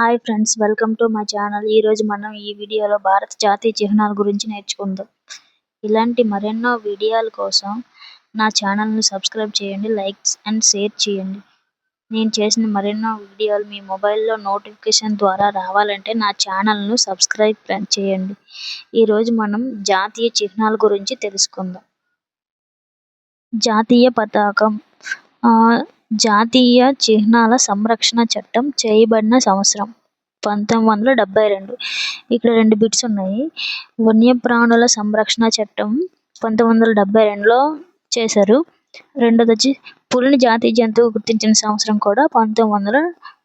Hi friends welcome to my channel. ఈరోజు మనం ఈ వీడియోలో భారత జాతీయ చిహ్నాల గురించి నేర్చుకుందాం. ఇలాంటి మరెన్నో వీడియోల కోసం నా ఛానల్ని సబ్స్క్రైబ్ చేయండి లైక్స్ అండ్ షేర్ చేయండి. నేను చేసిన మరెన్నో వీడియోలు మీ మొబైల్లో నోటిఫికేషన్ ద్వారా రావాలంటే నా ఛానల్ను సబ్స్క్రైబ్ చేయండి. ఈరోజు మనం జాతీయ చిహ్నాల గురించి తెలుసుకుందాం. జాతీయ పతాకం జాతీయ చిహ్నాల సంరక్షణ చట్టం చేయబడిన సంవత్సరం పంతొమ్మిది వందల డెబ్బై రెండు. ఇక్కడ రెండు బిట్స్ ఉన్నాయి. వన్యప్రాణుల సంరక్షణ చట్టం పంతొమ్మిది వందల డెబ్బై రెండులో చేశారు. రెండోది వచ్చి పులిని జాతీయ జంతువు గుర్తించిన సంవత్సరం కూడా పంతొమ్మిది వందల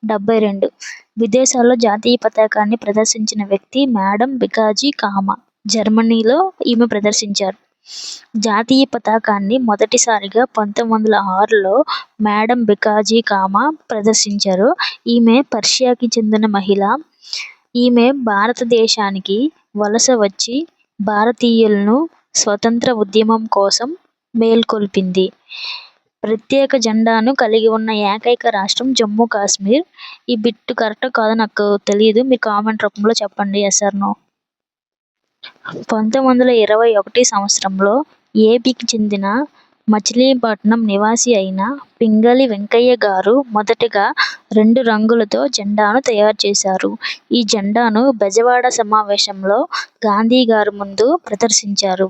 డెబ్బై రెండు. విదేశాల్లో జాతీయ పతాకాన్ని ప్రదర్శించిన వ్యక్తి మేడం బికాజీ కామా. జర్మనీలో ఈమె ప్రదర్శించారు. జాతీయ పతాకాన్ని మొదటిసారిగా పంతొమ్మిది వందల ఆరులో మేడం బికాజీ కామా ప్రదర్శించారు. ఈమె పర్షియాకి చెందిన మహిళ. ఈమె భారతదేశానికి వలస వచ్చి భారతీయులను స్వతంత్ర ఉద్యమం కోసం మేల్కొల్పింది. ప్రత్యేక జెండాను కలిగి ఉన్న ఏకైక రాష్ట్రం జమ్మూ కాశ్మీర్. ఈ బిట్ కరెక్ట్ కాదో నాకు తెలియదు మీరు కామెంట్ రూపంలో చెప్పండి ఎస్ ఆర్ నో. పంతొమ్మిది వందల ఇరవై ఒకటి సంవత్సరంలో ఏపీకి చెందిన మచిలీపట్నం నివాసి అయిన పింగళి వెంకయ్య గారు మొదటగా రెండు రంగులతో జెండాను తయారు చేశారు. ఈ జెండాను బెజవాడ సమావేశంలో గాంధీ గారు ముందు ప్రదర్శించారు.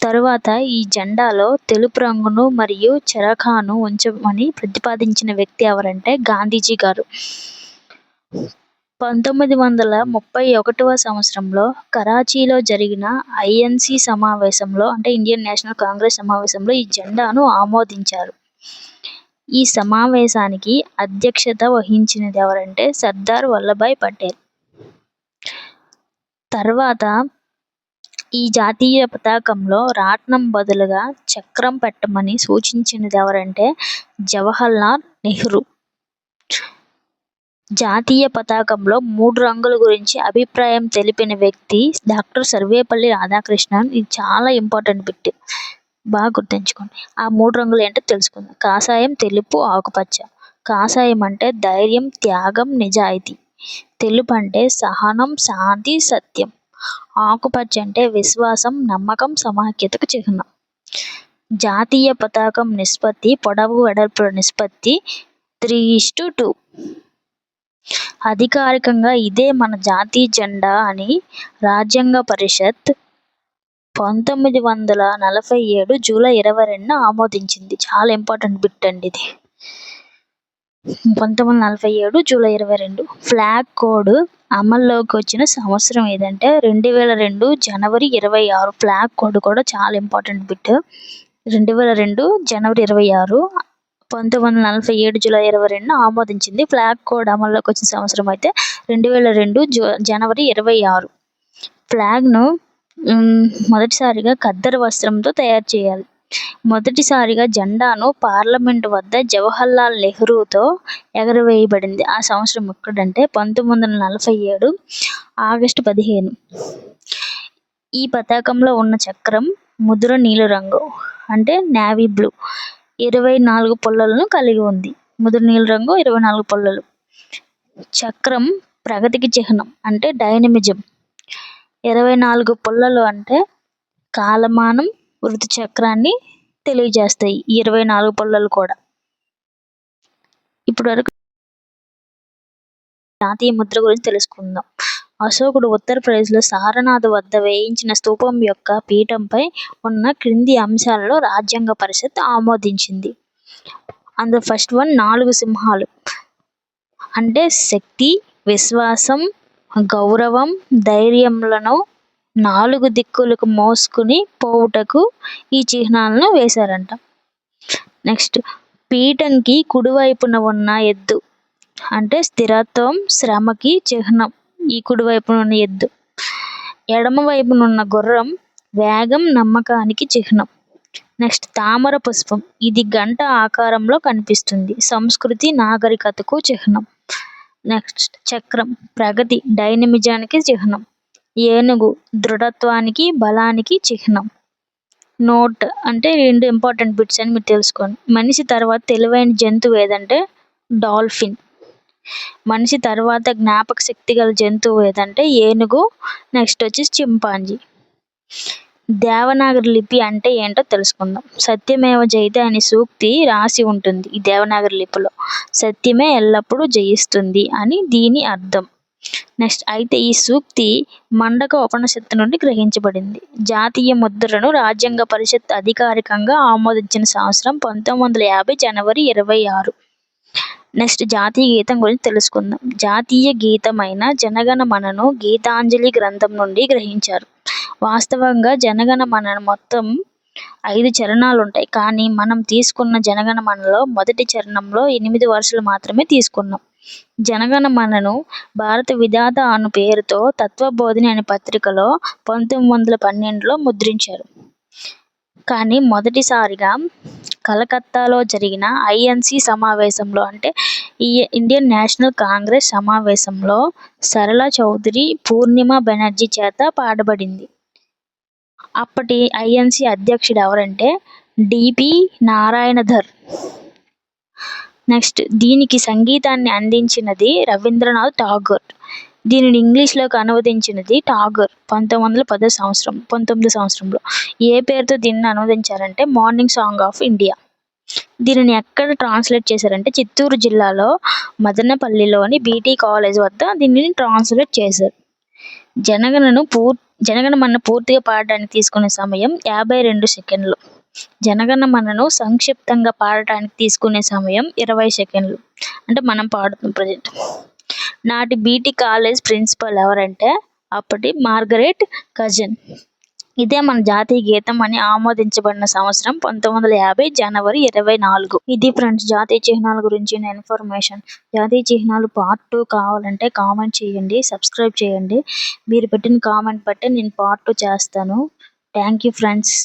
తరువాత ఈ జెండాలో తెలుపు రంగును మరియు చరఖాను ఉంచమని ప్రతిపాదించిన వ్యక్తి ఎవరంటే గాంధీజీ గారు. పంతొమ్మిది వందల ముప్పై ఒకటవ సంవత్సరంలో కరాచీలో జరిగిన ఐఎన్సి సమావేశంలో అంటే ఇండియన్ నేషనల్ కాంగ్రెస్ సమావేశంలో ఈ జెండాను ఆమోదించారు. ఈ సమావేశానికి అధ్యక్షత వహించినది ఎవరంటే సర్దార్ వల్లభాయ్ పటేల్. తర్వాత ఈ జాతీయ పతాకంలో రాట్నం బదులుగా చక్రం పెట్టమని సూచించినది ఎవరంటే జవహర్లాల్ నెహ్రూ. జాతీయ పతాకంలో మూడు రంగుల గురించి అభిప్రాయం తెలిపిన వ్యక్తి డాక్టర్ సర్వేపల్లి రాధాకృష్ణన్. ఇది చాలా ఇంపార్టెంట్ బిట్. బాగా గుర్తుంచుకోండి. ఆ మూడు రంగులు ఏంటో తెలుసుకుందాం. కాషాయం తెలుపు ఆకుపచ్చ. కాషాయం అంటే ధైర్యం త్యాగం నిజాయితీ. తెలుపు అంటే సహనం శాంతి సత్యం. ఆకుపచ్చ అంటే విశ్వాసం నమ్మకం సమాఖ్యతకు చిహ్నం. జాతీయ పతాకం నిష్పత్తి పొడవు వెడల్పుల నిష్పత్తి త్రీ ఇస్టు టూ. అధికారికంగా ఇదే మన జాతీయ జెండా అని రాజ్యాంగ పరిషత్ పంతొమ్మిది వందల నలభై ఏడు జూలై ఇరవై రెండున ఆమోదించింది. చాలా ఇంపార్టెంట్ బిట్ అండి ఇది. పంతొమ్మిది వందల నలభై ఏడు జూలై ఇరవై రెండు ఫ్లాగ్ కోడ్ అమల్లోకి వచ్చిన సంవత్సరం ఏదంటే రెండు వేల రెండు జనవరి ఇరవై ఆరు. ఫ్లాగ్ కోడ్ కూడా చాలా ఇంపార్టెంట్ బిట్ రెండు వేల రెండు జనవరి ఇరవై ఆరు పంతొమ్మిది వందల నలభై ఏడు జూలై ఇరవై రెండున ఆమోదించింది. ఫ్లాగ్ కోడ్ అమల్లోకి వచ్చిన సంవత్సరం అయితే రెండు వేల రెండు జనవరి ఇరవై ఆరు. ఫ్లాగ్ను మొదటిసారిగా ఖద్దరు వస్త్రంతో తయారు చేయాలి. మొదటిసారిగా జెండాను పార్లమెంట్ వద్ద జవహర్లాల్ నెహ్రూతో ఎగరవేయబడింది. ఆ సంవత్సరం ఎక్కడంటే పంతొమ్మిది వందల నలభై ఏడు ఆగస్టు పదిహేను. ఈ పతాకంలో ఉన్న చక్రం ముదుర నీలిరంగు అంటే నేవీ బ్లూ. ఇరవై నాలుగు పొల్లలను కలిగి ఉంది. ముదురు నీలి రంగు ఇరవై నాలుగు పొల్లలు. చక్రం ప్రగతికి చిహ్నం అంటే డైనమిజం. ఇరవై నాలుగు పుల్లలు అంటే కాలమానం వృత్తి చక్రాన్ని తెలియజేస్తాయి ఇరవై నాలుగు పుల్లలు కూడా. ఇప్పుడు వరకు జాతీయ ముద్ర గురించి తెలుసుకుందాం. అశోకుడు ఉత్తరప్రదేశ్లో సారనాథ్ వద్ద వేయించిన స్తూపం యొక్క పీఠంపై ఉన్న క్రింది అంశాలలో రాజ్యాంగ పరిషత్ ఆమోదించింది. అందులో ఫస్ట్ వన్ నాలుగు సింహాలు. అంటే శక్తి విశ్వాసం గౌరవం ధైర్యములను నాలుగు దిక్కులకు మోసుకుని పోవుటకు ఈ చిహ్నాలను వేశారంట. నెక్స్ట్ పీఠంకి కుడివైపున ఉన్న ఎద్దు. అంటే స్థిరత్వం శ్రమకి చిహ్నం. ఈ కుడి వైపున ఉన్న ఎద్దు. ఎడమ వైపున ఉన్న గుర్రం వేగం నమ్మకానికి చిహ్నం. నెక్స్ట్ తామర పుష్పం. ఇది గంట ఆకారంలో కనిపిస్తుంది. సంస్కృతి నాగరికతకు చిహ్నం. నెక్స్ట్ చక్రం. ప్రగతి డైనమిజానికి చిహ్నం. ఏనుగు దృఢత్వానికి బలానికి చిహ్నం. నోట్ అంటే రెండు ఇంపార్టెంట్ బిట్స్ అని మీరు తెలుసుకోండి. మనిషి తర్వాత తెలివైన జంతువు ఏదంటే డాల్ఫిన్. మనిషి తర్వాత జ్ఞాపక శక్తి గల జంతువు ఏదంటే ఏనుగు నెక్స్ట్ వచ్చేసి చింపాంజీ. దేవనాగరి లిపి అంటే ఏంటో తెలుసుకుందాం. సత్యమేవ జయతే అనే సూక్తి రాసి ఉంటుంది ఈ దేవనాగరి లిపిలో. సత్యమే ఎల్లప్పుడూ జయిస్తుంది అని దీని అర్థం. నెక్స్ట్ అయితే ఈ సూక్తి మండక ఉపనిషత్తు నుండి గ్రహించబడింది. జాతీయ ముద్రను రాజ్యాంగ పరిషత్ అధికారికంగా ఆమోదించిన సంవత్సరం పంతొమ్మిది వందల యాభై జనవరి ఇరవై ఆరు. నెక్స్ట్ జాతీయ గీతం గురించి తెలుసుకుందాం. జాతీయ గీతమైన జనగణ మనను గీతాంజలి గ్రంథం నుండి గ్రహించారు. వాస్తవంగా జనగణ మనను మొత్తం ఐదు చరణాలు ఉంటాయి కానీ మనం తీసుకున్న జనగణ మనలో మొదటి చరణంలో ఎనిమిది వరుసలు మాత్రమే తీసుకున్నాం. జనగణ మనను భారత విధాత అను పేరుతో తత్వబోధిని అనే పత్రికలో పంతొమ్మిది వందల పన్నెండులో ముద్రించారు. కానీ మొదటిసారిగా కలకత్తాలో జరిగిన ఐఎన్సి సమావేశంలో అంటే ఈ ఇండియన్ నేషనల్ కాంగ్రెస్ సమావేశంలో సరళ చౌదరి పూర్ణిమ బెనర్జీ చేత పాడబడింది. అప్పటి ఐఎన్సి అధ్యక్షుడు ఎవరంటే డిపి నారాయణధర్. నెక్స్ట్ దీనికి సంగీతాన్ని అందించినది రవీంద్రనాథ్ ఠాగూర్. దీనిని ఇంగ్లీష్లోకి అనువదించినది టాగర్ పంతొమ్మిది వందల పదో సంవత్సరం పంతొమ్మిది సంవత్సరంలో. ఏ పేరుతో దీన్ని అనువదించారంటే మార్నింగ్ సాంగ్ ఆఫ్ ఇండియా. దీనిని ఎక్కడ ట్రాన్స్లేట్ చేశారంటే చిత్తూరు జిల్లాలో మదనపల్లిలోని బీటీ కాలేజ్ వద్ద దీనిని ట్రాన్స్లేట్ చేశారు. జనగణను పూర్ జనగణమన్న పూర్తిగా పాడడానికి తీసుకునే సమయం యాభై రెండు సెకండ్లు. జనగణమన్నను సంక్షిప్తంగా పాడటానికి తీసుకునే సమయం ఇరవై సెకండ్లు. అంటే మనం పాడుతున్నాం ప్రజెంట్. నాటి బీటీ కాలేజ్ ప్రిన్సిపల్ ఎవరంటే అప్పటి మార్గరెట్ కజిన్. ఇదే మన జాతీయ గీతం అని ఆమోదించబడిన సంవత్సరం పంతొమ్మిది వందల యాభై జనవరి ఇరవై నాలుగు. ఇది ఫ్రెండ్స్ జాతీయ చిహ్నాల గురించి ఇన్ఫర్మేషన్. జాతీయ చిహ్నాలు పార్ట్ టూ కావాలంటే కామెంట్ చేయండి సబ్స్క్రైబ్ చేయండి. మీరు పెట్టిన కామెంట్ బట్టి నేను పార్ట్ టూ చేస్తాను. Thank you friends.